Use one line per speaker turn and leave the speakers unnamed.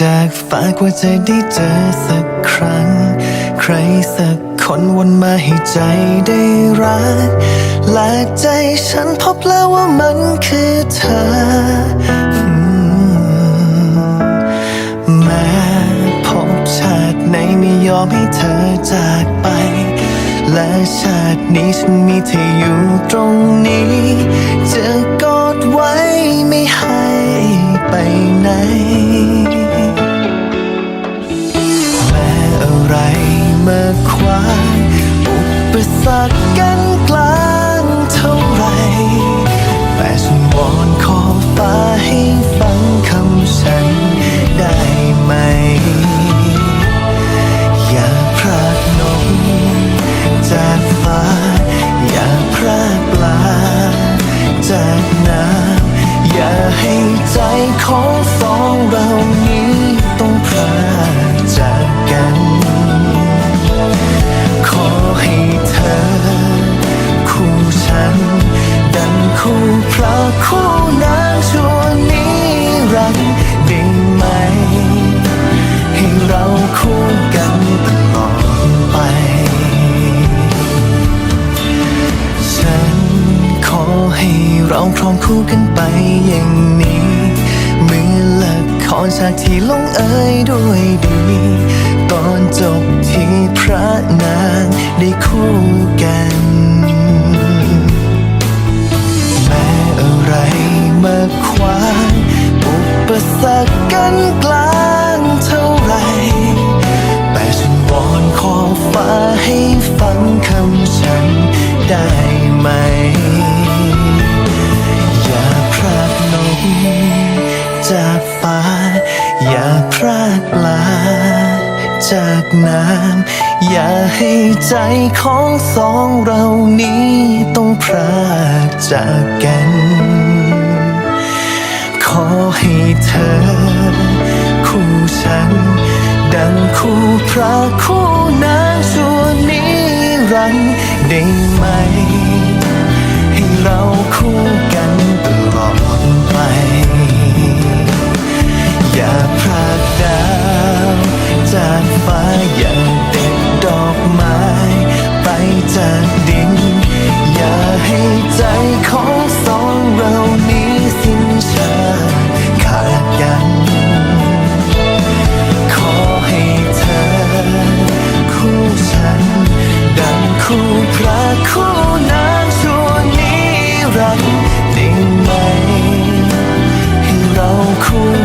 จากฟ้ากว่าจะได้เจอสักครั้ง ใครสักคนวนมาให้ใจได้รักและใจฉันพบแล้วว่ามันคือเธอ แม้พบชาติไหนไม่ยอมให้เธอจากไป และชาตินี้ฉันมีเธออยู่ตรงนี้ จะกอดไว้ไม่ให้ไป สรรคกันกลางเท่าไรแต่ฉันวอนขอฟ้าให้ฟังคำฉันได้ไหม อย่าพรากนกจากฟ้า อย่าพรากปลา จากน้ำอย่าให้ใจของสองเรานี้ คู่พระคู่นางชั่วนิรันดร์ได้ไหม ให้เราคู่กันตลอดไป ฉันขอให้เราครองคู่กันไปอย่างนี้เมื่อละครฉากที่ลงเอ่ยด้วยดี ตอนจบที่พระนางได้คู่กัน นกลางเท่าไร แต่ฉันวอนขอฟ้าให้ฟังคำฉันได้ไหม อย่าพรากนกจากฟ้า อย่าพรากปลาจากน้ำอย่าให้ใจของสองเรานี้ต้องพรากจากกัน ให้เธอ คู่ฉัน ดังคู่พระคู่นางชั่วนิรันดร์ได้ไหม ให้เราคู่กันตลอดไป อย่าพรากดาวจากฟ้าอย่าเด็ดดอกไม้ ไปจากดิน อย่าให้ใจของ cool.